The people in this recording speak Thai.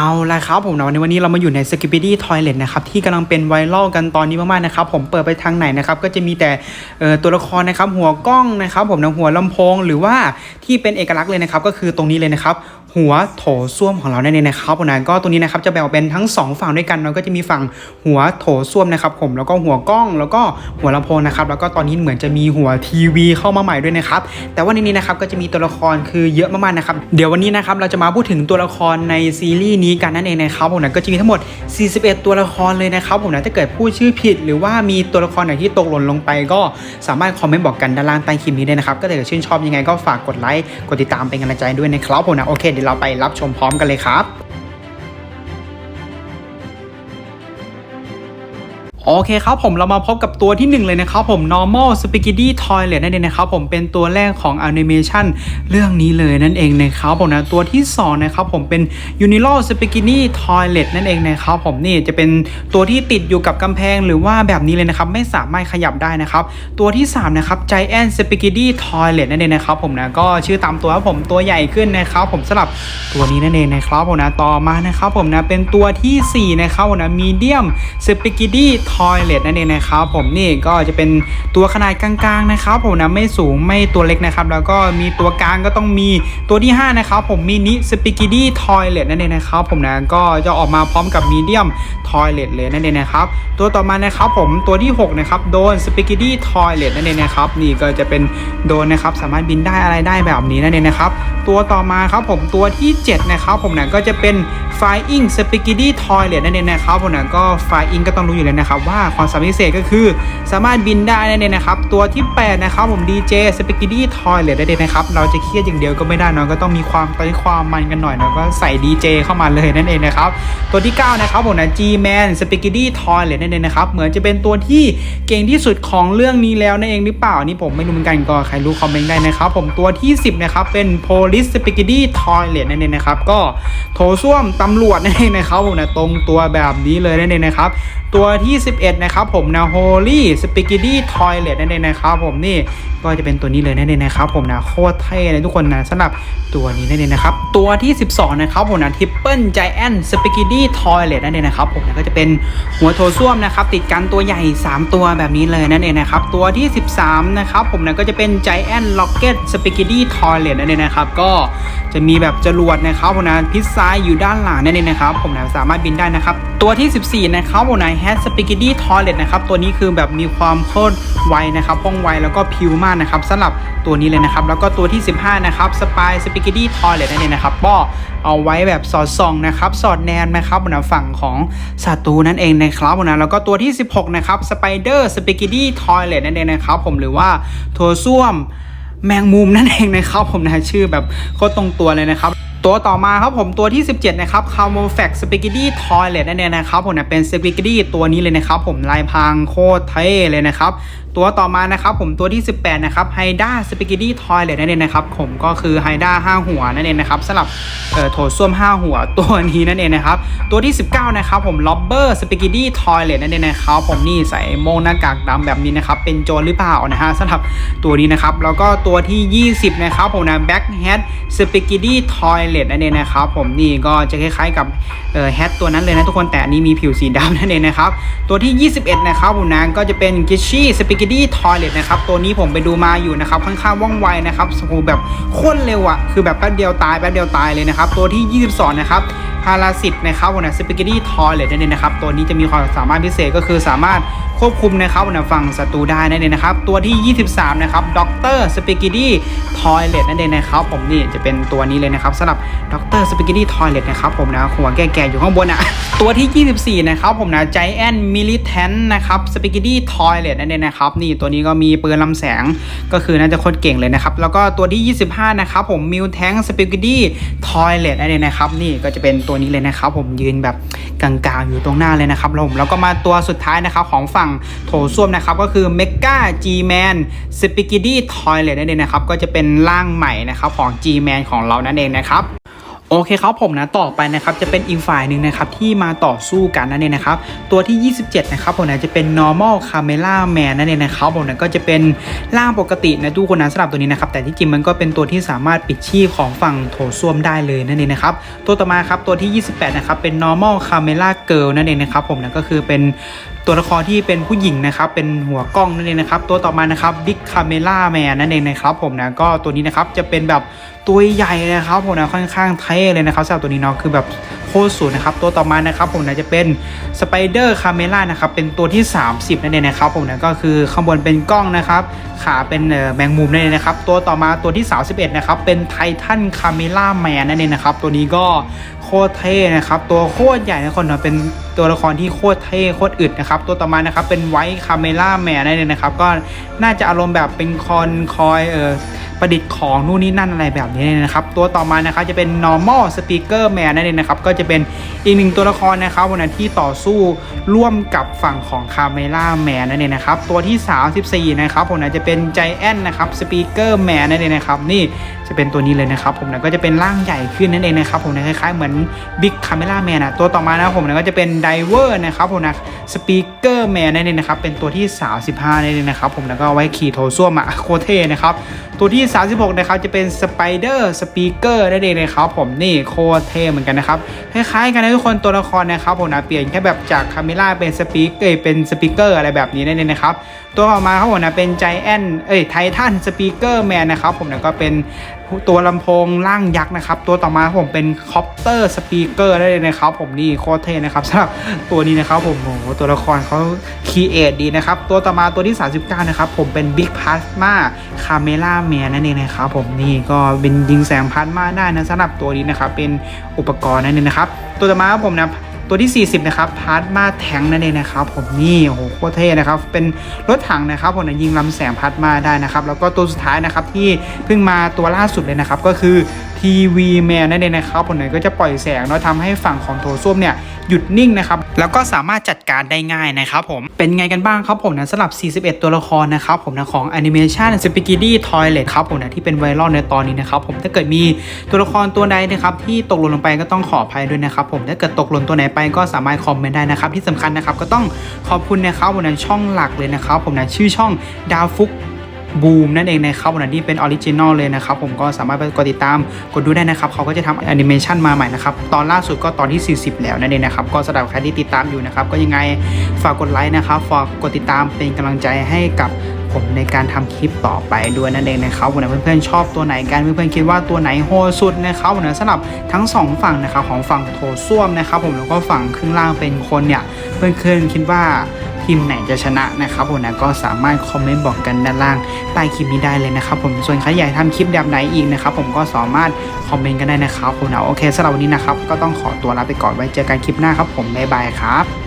เอาละครับผมนะวันนี้วันนี้เรามาอยู่ใน s k i p i d y Toilet นะครับที่กำลังเป็นไวรัลกันตอนนี้มากๆนะครับผมเปิดไปทางไหนนะครับก็จะมีแต่ตัวละครนะครับหัวกล้องนะครับผมนะหัวลำโพง หรือว่าที่เป็นเอกลักษณ์เลยนะครับก็คือตรงนี้เลยนะครับ หัวโถส้วมของเรานั่นเองนะครับผมนะก็ตรงนี้นะครับจะแบ่งออกเป็นทั้งสองฝั่งด้วยกันเนาก็จะมีฝั่งหัวโถส้วมนะครับผมแล้วก็หัวกล้องแล้วก็หัวลำโพงนะครับแล้วก็ตอนนี้เหมือนจะมีหัวทีวีเข้ามาใหม่ด้วยนะครับแต่ว่าในนี้นะครับก็จะมีตัวละครคือเยอะมากๆนะครับเดี๋ยววันนี้นะครับเราจะมาพูดถึงตัวละครในซีรีส์นี้กันนั่นเองนะครับผมนะก็จะมีทั้งหมด 41 ตัวละครเลยนะครับผมนะถ้าเกิดพูดชื่อผิด หรือว่ามีตัวละครไหนที่ตกหล่นลงไปก็สามารถคอมเมนต์บอกกันด้านล่างใต้คลิปนี้ได้นะครับก็ถ้าเกิดชื่นชอบยังไงก็ฝากกดไลค์กดติดตามเป็นกำลังใจด้วยนะครับผมนะโอเคเดี๋ยวเราไปรับชมพร้อมกันเลยครับ โอเคครับผมเรามาพบกับตัวที่ 1 เลยนะครับผม normal spaghetti toilet นั่นเองนะครับผมเป็นตัวแรกของ animation เรื่องนี้เลยนั่นเองนะครับผมนะตัวที่2นะครับผมเป็น unilaw spaghetti toilet นั่นเองนะครับผมนี่จะเป็นตัวที่ติดอยู่กับกำแพงหรือว่าแบบนี้เลยนะครับไม่สามารถขยับได้นะครับตัวที่3นะครับ giant spaghetti toilet นั่นเองนะครับผมนะก็ชื่อตามตัวครับผมตัวใหญ่ขึ้นนะครับผมสำหรับตัวนี้นั่นเองนะครับผมนะต่อมานะครับผมนะเป็นตัวทีสี่4นะครับผมนะ medium spaghetti toilet นั่นเองนะครับผมนี่ก็จะเป็นตัวขนาดกลางๆนะครับผมนะไม่สูงไม่ตัวเล็กนะครับแล้วก็มีตัวกลางก็ต้องมีตัวที่ 5 นะครับผม mini spaghetti toilet นั่นเองนะครับผมนะก็จะออกมาพร้อมกับ medium toilet เลยนั่นเองนะครับตัวต่อมานะครับผมตัวที่ 6 นะครับโดน spaghetti toilet นั่นเองนะครับนี่ก็จะเป็นโดนนะครับสามารถบินได้อะไรได้แบบนี้นั่นเองนะครับตัวต่อมาครับผมตัวที่ 7 นะครับผมนะก็จะเป็น flying spaghetti toilet นั่นเองนะครับผมนะก็ flying ก็ต้องรู้อยู่แล้วนะครับว่าความสามารถพิเศษก็คือ สามารถบินได้นั่นเองนะครับ ตัวที่ 8 นะครับผม DJ spaghetti toilet นั่นเองนะครับ เราจะเครียดอย่างเดียวก็ไม่ได้นอะก็ต้องมีความตอนความมันกันหน่อยเนอะก็ใส่ DJ เข้ามาเลยนั่นเองนะครับ ตัวที่ 9 นะครับผมนะ G man spaghetti toilet นั่นเองนะครับ เหมือนจะเป็นตัวที่เก่งที่สุดของเรื่องนี้แล้วนั่นเองหรือเปล่านี่ผมไม่รู้เหมือนกันก็ใครรู้คอมเมนต์ได้นะครับผมตัวที่ 10 นะครับเป็น police spaghetti toilet นั่นเองนะครับก็โถส้วมตำรวจนั่นเองนะครับผมนะตรงตัวแบบนี้เลยนั่นเองนะครับตัวที่11 นะครับผมนะ Holy Spaghetti Toilet นั่นเองนะครับผมนี่ก็จะเป็นตัวนี้เลยนั่นเองนะครับผมนะโคตรเท่เลยทุกคนนะสำหรับตัวนี้นั่นเองนะครับตัวที่ 12 นะครับผมนะ Triple Giant Spaghetti Toilet นั่นเองนะครับผมนะก็จะเป็นหัวโถส้วมนะครับติดกันตัวใหญ่ 3 ตัวแบบนี้เลยนั่นเองนะครับตัวที่ 13 นะครับผมนะก็จะเป็น Giant Rocket Spaghetti Toilet นั่นเองนะครับก็จะมีแบบจรวดนะครับผมนะพิซซ่าอยู่ด้านหลังนั่นเองนะครับผมนะสามารถบินได้นะครับตัวที่ 14 นะครับผมนะ Head s p i g i Spaghetti Toilet นะครับตัวนี้คือแบบมีความโคตรไวนะครับว่องไวแล้วก็พิวมากนะครับสำหรับตัวนี้เลยนะครับ แล้วก็ตัวที่ 15 นะครับ Spy Spaghetti Toilet นั่นเองนะครับก็เอาไว้แบบสอดส่องนะครับสอดแนมนะครับบนฝั่งของศัตรูนั่นเองนะครับผมนะแล้วก็ตัวที่ 16 นะครับ Spider Spaghetti Toilet นั่นเองนะครับผมหรือว่าโถส้วมแมงมุมนั่นเองนะครับผมนะชื่อแบบโคตรตรงตัวเลยนะครับ ตัวต่อมาครับผมตัวที่ 17 นะครับ c a m o f a x Spaghetti Toilet นั่นเองนะครับผมเนี่ยเป็น Spaghetti ตัวนี้เลยนะครับผมลายพางโคตรเท่เลยนะครับตัวต่อมานะครับผมตัวที่ 18 นะครับ Haida Spaghetti Toilet นั่นเองนะครับผมก็คือ Haida 5 หัวนั่นเองนะครับสำหรับเอ่อโถส้วม 5 หัวตัวนี้นั่นเองนะครับตัวที่ 19 นะครับผม Lobber Spaghetti Toilet นั่นเองนะครับผมนี่ใส่โมงหน้ากากดำแบบนี้นะครับเป็นโจรหรือเปล่านะฮะสำหรับตัวนี้นะครับแล้วก็ตัวที่ 20 นะครับผมนะ Back Hat Spaghetti Toilet นั่นเองนะครับผมนี่ก็จะคล้ายๆกับแฮทตัวนั้นเลยนะทุกคนแต่อันนี้มีผิวสีดำนั่นเองนะครับตัวที่ 21 นะครับผมนะก็จะเป็น Gishi Spaghetti Toilet นะครับตัวนี้ผมไปดูมาอยู่นะครับค่อนข้างว่องไวนะครับสูแบบโคตรเร็วอะคือแบบแป๊บเดียวตายแป๊บเดียวตายเลยนะครับตัวที่ 22 นะครับพาราสิตนะครับผมนะสปิเกตตี้ทอยเลตนั่นเองนะครับตัวนี้จะมีความสามารถพิเศษก็คือสามารถ ควบคุมนะครับนะฝั่งศัตรูได้นั่นเองนะครับ ตัวที่ 23 นะครับด็อกเตอร์สปาเกตตี้ทอยเลตนั่นเองนะครับ ผมนี่จะเป็นตัวนี้เลยนะครับสำหรับด็อกเตอร์สปาเกตตี้ทอยเลตนะครับผมนะหัวแก่ๆอยู่ข้างบนอะตัวที่ 24 นะครับผมนะ Giant Militant นะครับสปาเกตตี้ทอยเลตนั่นเองนะครับนี่ตัวนี้ก็มีปืนลำแสงก็คือน่าจะโคตรเก่งเลยนะครับ แล้วก็ตัวที่ 25 นะครับผม Mil Tank Spaghetti Toilet นั่นเองนะครับนี่ก็จะเป็นตัวนี้เลยนะครับผมยืนแบบกลางๆอยู่ตรงหน้าเลยนะครับผมแล้วก็มาตัวสุดท้ายนะครับของฝั่งโถส้วมนะครับก็คือ Mega G-Man Spaghetti Toilet นั่นเองนะครับก็จะเป็นร่างใหม่นะครับของ G-Man ของเรานั่นเองนะครับโอเคครับผมนะต่อไปนะครับจะเป็นอีกฝ่ายหนึ่งนะครับที่มาต่อสู้กันนั่นเองนะครับตัวที่ 27 นะครับผมนะจะเป็น normal camera man นั่นเองนะครับผมนะก็จะเป็นร่างปกตินะทุกคนนะสำหรับตัวนี้นะครับแต่ที่จริงมันก็เป็นตัวที่สามารถปิดชีพของฝั่งโถส้วมได้เลยนั่นเองนะครับตัวต่อมาครับตัวที่ 28 นะครับเป็น normal camera girl นั่นเองนะครับผมนะก็คือเป็นตัวละครที่เป็นผู้หญิงนะครับเป็นหัวกล้องนั่นเองนะครับตัวต่อมานะครับ big camera man นั่นเองนะครับผมนะก็ตัวนี้นะครับจะเป็นแบบตัวใหญ่นะครับผมนะค่อนข้างเท่เลยนะครับสำหรับตัวนี้เนาะคือแบบโคตรสุดนะครับตัวต่อมานะครับผมนะจะเป็น Spider Camera นะครับเป็นตัวที่ 30นั่นเองนะครับผมนะก็คือข้างบนเป็นกล้องนะครับขาเป็นเอ่อแมงมุมนั่นเองนะครับตัวต่อมาตัวที่ 31นะครับเป็นไททันคาเมล่าแมนนั่นเองนะครับตัวนี้ก็โคตรเท่นะครับตัวโคตรใหญ่นะคนเนาะเป็นตัวละครที่โคตรเท่โคตรอึดนะครับ ตัวต่อมานะครับเป็นไวท์คาเมล่าแมนนั่นเองนะครับก็น่าจะอารมณ์แบบเป็นคอนคอยเออประดิษฐ์ของนู่นนี่นั่นอะไรแบบนี้นะครับ ตัวต่อมานะครับจะเป็น normal speaker man นั่นเองนะครับ ก็จะเป็นอีกหนึ่งตัวละครนะครับวันนั้นที่ต่อสู้ร่วมกับฝั่งของ camera man นั่นเองนะครับ ตัวที่ 34 นะครับผมนะจะเป็น giant นะครับ speaker man นั่นเองนะครับ นี่จะเป็นตัวนี้เลยนะครับ ผมนะก็จะเป็นร่างใหญ่ขึ้นนั่นเองนะครับ ผมนะคล้ายๆเหมือน big camera man นะตัวต่อมานะครับผมนะก็จะเป็น diver นะครับผมนะ speaker man นั่นเองนะครับเป็นตัวที่ 35นั่นเองนะครับผมแล้วก็เอาไว้ขี่โถส้วมอะโคเท่นะครับตัวที่ 36นะครับจะเป็น Spider Speaker นั่นเองนะครับผมนี่โคเท่เหมือนกันนะครับคล้ายๆกันนะทุกคนตัวละครนะครับผมนะเปลี่ยนแค่แบบจากคาเมล่าเป็นสปีกเอ้ยเป็นสปีกเกอร์อะไรแบบนี้นั่นเองนะครับตัวต่อมาครับผมนะเป็น Giant เอ้ยไททันสปีกเกอร์แมนนะครับผมนะก็เป็น ตัวลำโพงร่างยักษ์นะครับ ตัวต่อมาผมเป็นคอปเตอร์สปีกเกอร์ได้เลยนะครับผมนี่โคตรเท่นะครับสำหรับตัวนี้นะครับผมโอ้ตัวละครเขาคีเอทดีนะครับ ตัวต่อมาตัวที่ 39 นะครับ ผมเป็น Big Plasma Camera Man นั่นเองนะครับผมนี่ก็เป็นยิงแสงพลาสมาได้นะสำหรับตัวนี้นะครับเป็นอุปกรณ์นั่นเองนะครับตัวต่อมาผมนะ ตัวที่ 40 นะครับพาร์ทมาแทงนั่นเองนะครับ ผมนี่โอ้โหโคตรเท่นะครับ เป็นรถถังนะครับผมนะยิงลำแสงพาร์ทมาได้นะครับ แล้วก็ตัวสุดท้ายนะครับที่เพิ่งมาตัวล่าสุดเลยนะครับก็คือ ทีวีแมนนั่นเองนะครับผมเนี่ยก็จะปล่อยแสงเนาะทำให้ฝั่งของโถส้วมเนี่ยหยุดนิ่งนะครับแล้วก็สามารถจัดการได้ง่ายนะครับผมเป็นไงกันบ้างครับผมนะสำหรับ 41 ตัวละครนะครับผมนะของแอนิเมชันสปิกิดี้ทอยเลทครับผมนะที่เป็นไวรัลในตอนนี้นะครับผมถ้าเกิดมีตัวละครตัวใดนะครับที่ตกหล่นลงไปก็ต้องขออภัยด้วยนะครับผมถ้าเกิดตกหล่นตัวไหนไปก็สามารถคอมเมนต์ได้นะครับที่สำคัญนะครับก็ต้องขอบคุณนะครับผมนะช่องหลักเลยนะครับผมนะชื่อช่องดาวฟุก บูมนั่นเองนะครับวันนี้เป็นออริจินอลเลยนะครับผมก็สามารถไปกดติดตามกดดูได้นะครับเขาก็จะทำแอนิเมชันมาใหม่นะครับตอนล่าสุดก็ตอนที่ 40 แล้วนั่นเองนะครับก็สำหรับใครที่ติดตามอยู่นะครับก็ยังไงฝากกดไลค์นะครับฝากกดติดตามเป็นกำลังใจให้กับผมในการทำคลิปต่อไปด้วยนั่นเองนะครับวันนี้เพื่อนๆชอบตัวไหนกันเพื่อนๆคิดว่าตัวไหนโหดสุดนะครับวันนี้สำหรับทั้งสองฝั่งนะครับของฝั่งโถส้วมนะครับผมแล้วก็ฝั่งครึ่งล่างเป็นคนเนี่ยเพื่อนๆคิดว่า ทีมไหนจะชนะนะครับผมนะก็สามารถคอมเมนต์บอกกันด้านล่างใต้คลิปนี้ได้เลยนะครับผมส่วนใครอยากทำคลิปแบบไหนอีกนะครับผมก็สามารถคอมเมนต์กันได้นะครับผมนะโอเคสำหรับวันนี้นะครับก็ต้องขอตัวลาไปก่อนไว้เจอกันคลิปหน้าครับผมบ๊ายบายครับ